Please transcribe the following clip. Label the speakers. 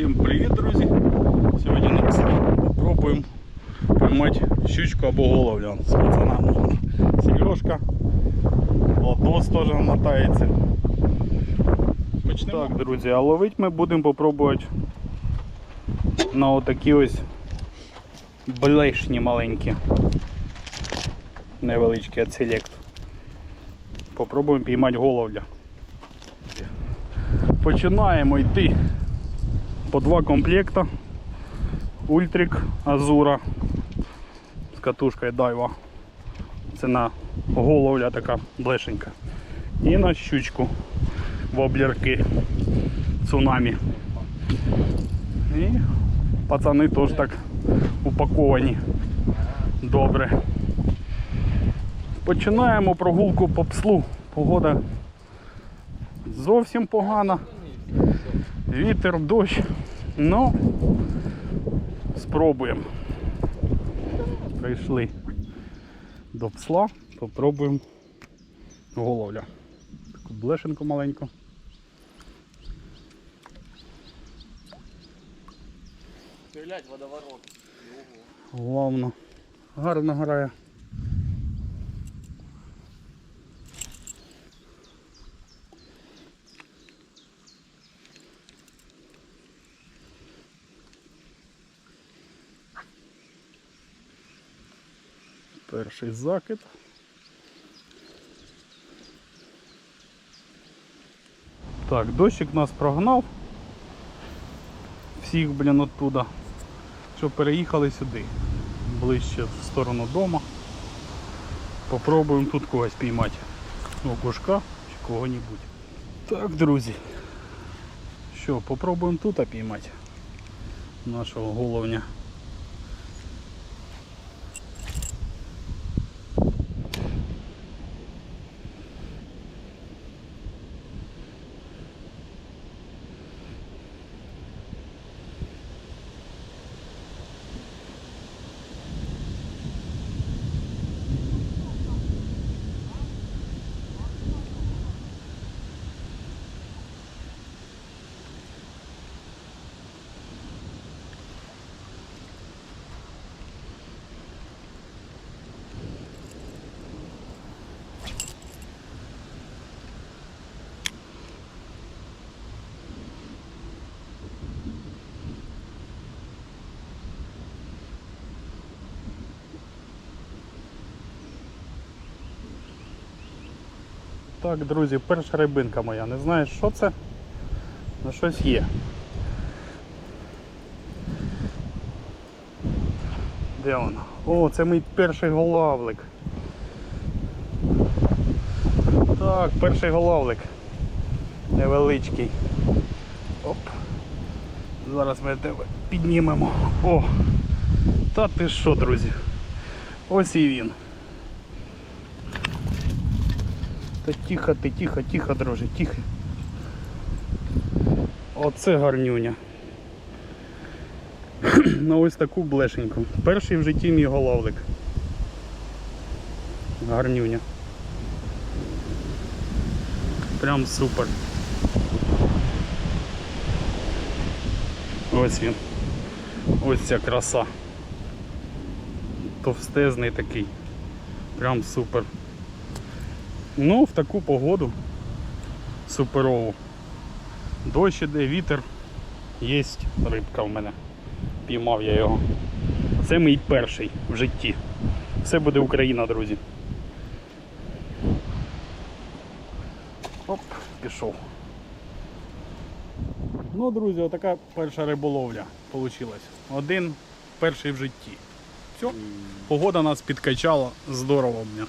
Speaker 1: Всім привіт, друзі! Сьогодні на пслі попробуємо поймати щучку або головлю з пацанами. Сережка, Лотос теж мотається. Так, друзі, а ловити ми будемо попробувати на отакі ось блешні маленькі. Невеличкі від селект. Попробуємо піймати головля. Починаємо йти по два комплекта. Ультрик Азура з катушкою Дайва. Це на головля така блешенька. І на щучку воблерки цунамі. І пацани теж так упаковані. Добре. Починаємо прогулку по пслу. Погода зовсім погана. Вітер, дощ. Ну, спробуємо. Прийшли до псла, попробуємо головля. Таку блешенку маленьку.
Speaker 2: Стрілять водоворот.
Speaker 1: Главно. Гарно грає. Перший закид. Так, дощик нас прогнав. Всіх, блін, оттуда що переїхали сюди, ближче в сторону дома. Попробуємо тут когось піймати. Окушка чи кого-небудь. Так, друзі. Що, попробуємо тут піймати нашого головня. Так, друзі, перша рибинка моя. Не знаю, що це, але щось є. Де вона? О, це мій перший голавлик. Так, перший голавлик. Невеличкий. Оп. Зараз ми тебе піднімемо. О! Та ти що, друзі? Ось і він. Та тихо ти, тихо, тихо, друже, тихо. Оце гарнюня. На ось таку блешеньку. Перший в житті мій головлик. Гарнюня. Прям супер. Ось він. Ось ця краса. Товстезний такий. Прям супер. Ну, в таку погоду суперову. Дощ іде, вітер, є рибка в мене. Піймав я його. Це мій перший в житті. Все буде Україна, друзі. Оп, пішов. Ну, друзі, отака перша риболовля вийшла. Один перший в житті. Все. Погода нас підкачала здорово. Бля.